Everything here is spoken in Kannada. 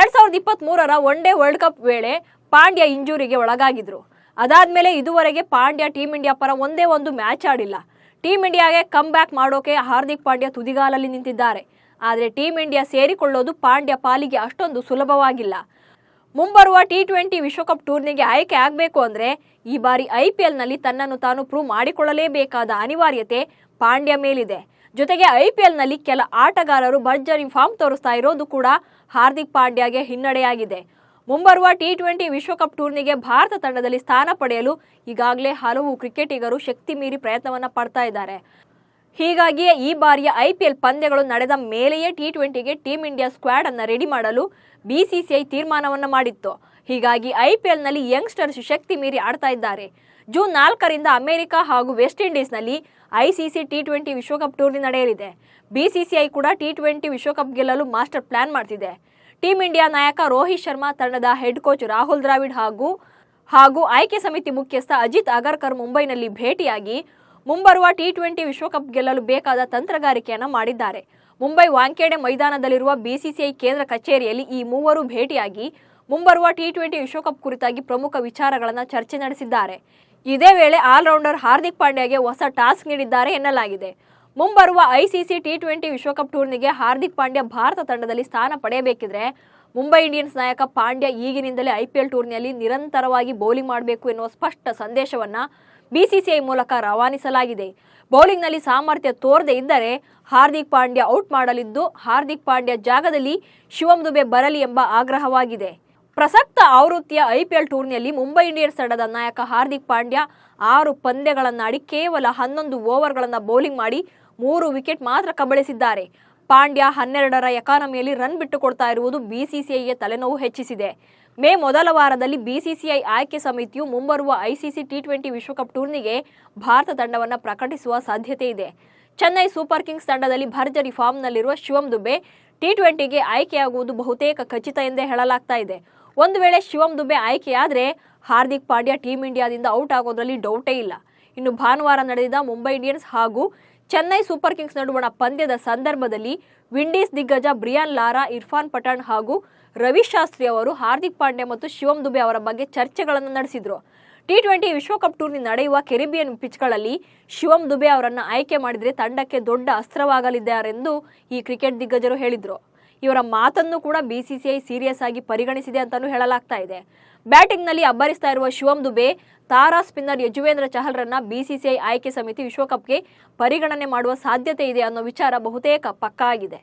ಎರಡ್ ಸಾವಿರದ ಇಪ್ಪತ್ತ್ ಮೂರರ ಒನ್ ಡೇ ವರ್ಲ್ಡ್ ಕಪ್ ವೇಳೆ ಪಾಂಡ್ಯ ಇಂಜೂರಿಗೆ ಒಳಗಾಗಿದ್ರು. ಅದಾದ್ಮೇಲೆ ಇದುವರೆಗೆ ಪಾಂಡ್ಯ ಟೀಂ ಇಂಡಿಯಾ ಪರ ಒಂದೇ ಒಂದು ಮ್ಯಾಚ್ ಆಡಿಲ್ಲ. ಟೀಂ ಇಂಡಿಯಾಗೆ ಕಮ್ ಬ್ಯಾಕ್ ಮಾಡೋಕೆ ಹಾರ್ದಿಕ್ ಪಾಂಡ್ಯ ತುದಿಗಾಲಲ್ಲಿ ನಿಂತಿದ್ದಾರೆ. ಆದರೆ ಟೀಂ ಇಂಡಿಯಾ ಸೇರಿಕೊಳ್ಳೋದು ಪಾಂಡ್ಯ ಪಾಲಿಗೆ ಅಷ್ಟೊಂದು ಸುಲಭವಾಗಿಲ್ಲ. ಮುಂಬರುವ ಟಿ ಟ್ವೆಂಟಿ ವಿಶ್ವಕಪ್ ಟೂರ್ನಿಗೆ ಆಯ್ಕೆ ಆಗಬೇಕು ಅಂದರೆ ಈ ಬಾರಿ ಐ ಪಿ ಎಲ್ನಲ್ಲಿ ತನ್ನನ್ನು ತಾನು ಪ್ರೂವ್ ಮಾಡಿಕೊಳ್ಳಲೇಬೇಕಾದ ಅನಿವಾರ್ಯತೆ ಪಾಂಡ್ಯ ಮೇಲಿದೆ. ಜೊತೆಗೆ ಐ ಪಿ ಎಲ್ನಲ್ಲಿ ಕೆಲ ಆಟಗಾರರು ಭರ್ಜರಿ ಫಾರ್ಮ್ ತೋರಿಸ್ತಾ ಇರೋದು ಕೂಡ ಹಾರ್ದಿಕ್ ಪಾಂಡ್ಯಗೆ ಹಿನ್ನಡೆಯಾಗಿದೆ. ಮುಂಬರುವ ಟಿ ಟ್ವೆಂಟಿ ವಿಶ್ವಕಪ್ ಟೂರ್ನಿಗೆ ಭಾರತ ತಂಡದಲ್ಲಿ ಸ್ಥಾನ ಪಡೆಯಲು ಈಗಾಗಲೇ ಹಲವು ಕ್ರಿಕೆಟಿಗರು ಶಕ್ತಿ ಮೀರಿ ಪ್ರಯತ್ನವನ್ನು ಪಡ್ತಾ ಇದ್ದಾರೆ. ಹೀಗಾಗಿಯೇ ಈ ಬಾರಿಯ ಐಪಿಎಲ್ ಪಂದ್ಯಗಳು ನಡೆದ ಮೇಲೆಯೇ ಟಿ ಟ್ವೆಂಟಿಗೆ ಟೀಂ ಇಂಡಿಯಾ ಸ್ಕ್ವಾಡ್ ಅನ್ನು ರೆಡಿ ಮಾಡಲು ಬಿಸಿಸಿಐ ತೀರ್ಮಾನವನ್ನು ಮಾಡಿತ್ತು. ಹೀಗಾಗಿ ಐಪಿಎಲ್ನಲ್ಲಿ ಯಂಗ್ಸ್ಟರ್ಸ್ ಶಕ್ತಿ ಮೀರಿ ಆಡ್ತಾ ಇದ್ದಾರೆ. ಜೂನ್ ನಾಲ್ಕರಿಂದ ಅಮೆರಿಕ ಹಾಗೂ ವೆಸ್ಟ್ ಇಂಡೀಸ್ನಲ್ಲಿ ಐಸಿಸಿ ಟಿ ಟ್ವೆಂಟಿ ವಿಶ್ವಕಪ್ ಟೂರ್ನಿ ನಡೆಯಲಿದೆ. ಬಿಸಿಸಿಐ ಕೂಡ ಟಿ ಟ್ವೆಂಟಿ ವಿಶ್ವಕಪ್ ಗೆಲ್ಲಲು ಮಾಸ್ಟರ್ ಪ್ಲಾನ್ ಮಾಡ್ತಿದೆ. ಟೀಂ ಇಂಡಿಯಾ ನಾಯಕ ರೋಹಿತ್ ಶರ್ಮಾ ತಂಡದ ಹೆಡ್ ಕೋಚ್ ರಾಹುಲ್ ದ್ರಾವಿಡ್ ಹಾಗೂ ಹಾಗೂ ಆಯ್ಕೆ ಸಮಿತಿ ಮುಖ್ಯಸ್ಥ ಅಜಿತ್ ಅಗರ್ಕರ್ ಮುಂಬೈನಲ್ಲಿ ಭೇಟಿಯಾಗಿ ಮುಂಬರುವ ಟಿ ಟ್ವೆಂಟಿ ವಿಶ್ವಕಪ್ ಗೆಲ್ಲಲು ಬೇಕಾದ ತಂತ್ರಗಾರಿಕೆಯನ್ನು ಮಾಡಿದ್ದಾರೆ. ಮುಂಬೈ ವಾಂಕೇಡೆ ಮೈದಾನದಲ್ಲಿರುವ ಬಿಸಿಸಿಐ ಕೇಂದ್ರ ಕಚೇರಿಯಲ್ಲಿ ಈ ಮೂವರು ಭೇಟಿಯಾಗಿ ಮುಂಬರುವ ಟಿ ಟ್ವೆಂಟಿ ವಿಶ್ವಕಪ್ ಕುರಿತಾಗಿ ಪ್ರಮುಖ ವಿಚಾರಗಳನ್ನು ಚರ್ಚೆ ನಡೆಸಿದ್ದಾರೆ. ಇದೇ ವೇಳೆ ಆಲ್ರೌಂಡರ್ ಹಾರ್ದಿಕ್ ಪಾಂಡ್ಯಗೆ ಹೊಸ ಟಾಸ್ಕ್ ನೀಡಿದ್ದಾರೆ ಎನ್ನಲಾಗಿದೆ. ಮುಂಬರುವ ಐಸಿಸಿ ಟಿ ಟ್ವೆಂಟಿ ವಿಶ್ವಕಪ್ ಟೂರ್ನಿಗೆ ಹಾರ್ದಿಕ್ ಪಾಂಡ್ಯ ಭಾರತ ತಂಡದಲ್ಲಿ ಸ್ಥಾನ ಪಡೆಯಬೇಕಿದ್ರೆ ಮುಂಬೈ ಇಂಡಿಯನ್ಸ್ ನಾಯಕ ಪಾಂಡ್ಯ ಈಗಿನಿಂದಲೇ ಐಪಿಎಲ್ ಟೂರ್ನಿಯಲ್ಲಿ ನಿರಂತರವಾಗಿ ಬೌಲಿಂಗ್ ಮಾಡಬೇಕು ಎನ್ನುವ ಸ್ಪಷ್ಟ ಸಂದೇಶವನ್ನ ಬಿಸಿಸಿಐ ಮೂಲಕ ರವಾನಿಸಲಾಗಿದೆ. ಬೌಲಿಂಗ್ನಲ್ಲಿ ಸಾಮರ್ಥ್ಯ ತೋರದೇ ಇದ್ದರೆ ಹಾರ್ದಿಕ್ ಪಾಂಡ್ಯ ಔಟ್ ಮಾಡಲಿದ್ದು ಹಾರ್ದಿಕ್ ಪಾಂಡ್ಯ ಜಾಗದಲ್ಲಿ ಶಿವಂ ದುಬೆ ಬರಲಿ ಎಂಬ ಆಗ್ರಹವಾಗಿದೆ. ಪ್ರಸಕ್ತ ಆವೃತ್ತಿಯ ಐಪಿಎಲ್ ಟೂರ್ನಿಯಲ್ಲಿ ಮುಂಬೈ ಇಂಡಿಯನ್ಸ್ ತಂಡದ ನಾಯಕ ಹಾರ್ದಿಕ್ ಪಾಂಡ್ಯ ಆರು ಪಂದ್ಯಗಳನ್ನಾಡಿ ಕೇವಲ ಹನ್ನೊಂದು ಓವರ್ಗಳನ್ನು ಬೌಲಿಂಗ್ ಮಾಡಿ ಮೂರು ವಿಕೆಟ್ ಮಾತ್ರ ಕಬಳಿಸಿದ್ದಾರೆ. ಪಾಂಡ್ಯ ಹನ್ನೆರಡರ ಎಕಾನಮಿಯಲ್ಲಿ ರನ್ ಬಿಟ್ಟುಕೊಡ್ತಾ ಇರುವುದು ಬಿಸಿಸಿಐಗೆ ತಲೆನೋವು ಹೆಚ್ಚಿಸಿದೆ. ಮೇ ಮೊದಲ ವಾರದಲ್ಲಿ ಬಿಸಿಸಿಐ ಆಯ್ಕೆ ಸಮಿತಿಯು ಮುಂಬರುವ ಐಸಿಸಿ ಟಿ ಟ್ವೆಂಟಿ ವಿಶ್ವಕಪ್ ಟೂರ್ನಿಗೆ ಭಾರತ ತಂಡವನ್ನು ಪ್ರಕಟಿಸುವ ಸಾಧ್ಯತೆ ಇದೆ. ಚೆನ್ನೈ ಸೂಪರ್ ಕಿಂಗ್ಸ್ ತಂಡದಲ್ಲಿ ಭರ್ಜರಿ ಫಾರ್ಮ್ನಲ್ಲಿರುವ ಶಿವಂ ದುಬೆ ಟಿ ಟ್ವೆಂಟಿಗೆ ಆಯ್ಕೆಯಾಗುವುದು ಬಹುತೇಕ ಖಚಿತ ಎಂದೇ ಹೇಳಲಾಗ್ತಾ ಇದೆ. ಒಂದು ವೇಳೆ ಶಿವಂ ದುಬೆ ಆಯ್ಕೆಯಾದರೆ ಹಾರ್ದಿಕ್ ಪಾಂಡ್ಯ ಟೀಂ ಇಂಡಿಯಾದಿಂದ ಔಟ್ ಆಗೋದ್ರಲ್ಲಿ ಡೌಟೇ ಇಲ್ಲ. ಇನ್ನು ಭಾನುವಾರ ನಡೆದಿದ್ದ ಮುಂಬೈ ಇಂಡಿಯನ್ಸ್ ಹಾಗೂ ಚೆನ್ನೈ ಸೂಪರ್ ಕಿಂಗ್ಸ್ ನಡುವಣ ಪಂದ್ಯದ ಸಂದರ್ಭದಲ್ಲಿ ವಿಂಡೀಸ್ ದಿಗ್ಗಜ ಬ್ರಿಯಾನ್ ಲಾರಾ, ಇರ್ಫಾನ್ ಪಠಾಣ್ ಹಾಗೂ ರವಿ ಶಾಸ್ತ್ರಿ ಅವರು ಹಾರ್ದಿಕ್ ಪಾಂಡ್ಯ ಮತ್ತು ಶಿವಂ ದುಬೆ ಅವರ ಬಗ್ಗೆ ಚರ್ಚೆಗಳನ್ನು ನಡೆಸಿದ್ರು. ಟಿ ಟ್ವೆಂಟಿ ವಿಶ್ವಕಪ್ ಟೂರ್ನಿ ನಡೆಯುವ ಕೆರಿಬಿಯನ್ ಪಿಚ್ಗಳಲ್ಲಿ ಶಿವಂ ದುಬೆ ಅವರನ್ನು ಆಯ್ಕೆ ಮಾಡಿದರೆ ತಂಡಕ್ಕೆ ದೊಡ್ಡ ಅಸ್ತ್ರವಾಗಲಿದ್ದಾರೆಂದು ಈ ಕ್ರಿಕೆಟ್ ದಿಗ್ಗಜರು ಹೇಳಿದರು. ಇವರ ಮಾತನ್ನು ಕೂಡ ಬಿಸಿಸಿಐ ಸೀರಿಯಸ್ ಆಗಿ ಪರಿಗಣಿಸಿದೆ ಅಂತಾನೂ ಹೇಳಲಾಗ್ತಾ ಇದೆ. ಬ್ಯಾಟಿಂಗ್ನಲ್ಲಿ ಅಬ್ಬರಿಸ್ತಾ ಇರುವ ಶಿವಂ ದುಬೆ, ತಾರಾ ಸ್ಪಿನ್ನರ್ ಯಜುವೇಂದ್ರ ಚಹಲ್ರನ್ನ ಬಿಸಿಸಿಐ ಆಯ್ಕೆ ಸಮಿತಿ ವಿಶ್ವಕಪ್ಗೆ ಪರಿಗಣನೆ ಮಾಡುವ ಸಾಧ್ಯತೆ ಇದೆ ಅನ್ನೋ ವಿಚಾರ ಬಹುತೇಕ ಪಕ್ಕಾ ಆಗಿದೆ